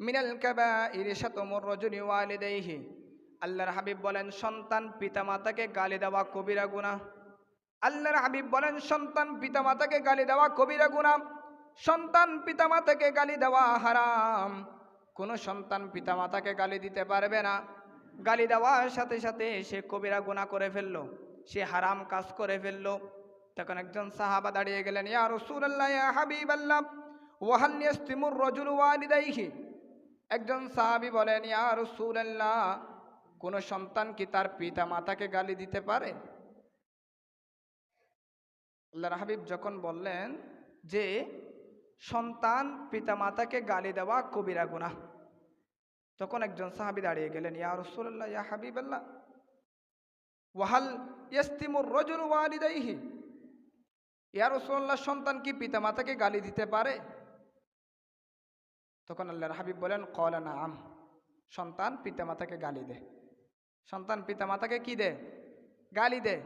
মিনাল কাবাইরি শাতমুর রাজুলি ওয়ালিদাইহি। আল্লাহর হাবিব বলেন, সন্তান পিতামাতাকে গালি দেওয়া কবিরা গুনাহ। আল্লাহর হাবিব বলেন, সন্তান পিতামাতাকে গালি দেওয়া কবিরা গুনাহ। সন্তান পিতামাতাকে গালি দেওয়া হারাম। কোনো সন্তান পিতামাতাকে গালি দিতে পারবে না। গালি দেওয়ার সাথে সাথে সে কবিরা গুণা করে ফেলল। সে হারাম কাজ করে ফেলল। তখন একজন সাহাবা দাঁড়িয়ে গেলেন, ইয়া রসুল্লাহ ইয়া হাবিব আল্লাহ ওয়াহাল ইয়াস্তিমুর রজুল ওয়ালিদাইহি? একজন সাহাবি বলেন, ইয়া রসুল্লাহ কোনো সন্তান কি তার পিতা মাতাকে গালি দিতে পারে? হাবিব যখন বললেন যে, সন্তান পিতা মাতাকে গালি দেওয়া কবিরা গুনাহ। তখন একজন সাহাবি দাঁড়িয়ে গেলেন, ইয়া রসুল্লাহ ইয়া হাবিব আল্লাহ ওয়াহাল ইয়াস্তিমুর রজুল ওয়ালিদাইহি? ইয়া রসুল্লাহ সন্তান কি পিতা মাতাকে গালি দিতে পারে? তখন আল্লাহর হাবিব বলেন, কলা না আম সন্তান পিতা মাতাকে গালি দে। সন্তান পিতা মাতাকে কি দে? গালি দে।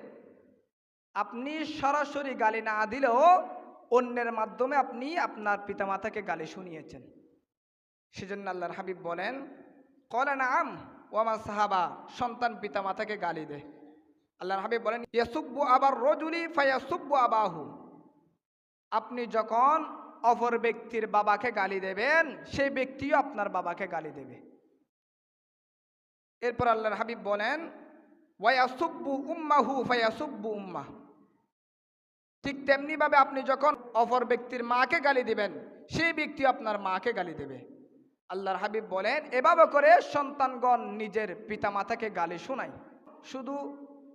আপনি সরাসরি গালি না দিলেও অন্যের মাধ্যমে আপনি আপনার পিতামাতাকে গালি শুনিয়েছেন। সেজন্য আল্লাহর হাবিব বলেন, কলা না আম আমার সাহাবা। সন্তান পিতামাতাকে গালি দে। আল্লাহর হাবিব বলেন, ইয়াসুব্বু আবার রজুলি ফায়াসুব্বু আবাহু। আপনি যখন অপর ব্যক্তির বাবাকে গালি দেবেন, সেই ব্যক্তিও আপনার বাবাকে গালি দেবে। এরপর আল্লাহর হাবিব বলেন ওয়াসুব্বু উম্মাহু ফায়াসুব্বু উম্মাহ। ঠিক তেমনিভাবে আপনি যখন অপর ব্যক্তির মাকে গালি দিবেন, সেই ব্যক্তি আপনার মাকে গালি দেবে। আল্লাহর হাবিব বলেন, এভাবে করে সন্তানগণ নিজের পিতামাতাকে গালি শোনায়। শুধু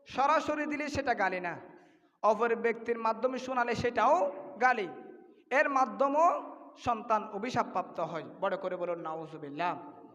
সরাসরি দিলে সেটা গালি না, অপর ব্যক্তির মাধ্যমে শোনালে সেটাও গালি। এর মাধ্যমেও সন্তান অভিশাপপ্রাপ্ত হয়। বড় করে বলুন নাউজুবিল্লাহ।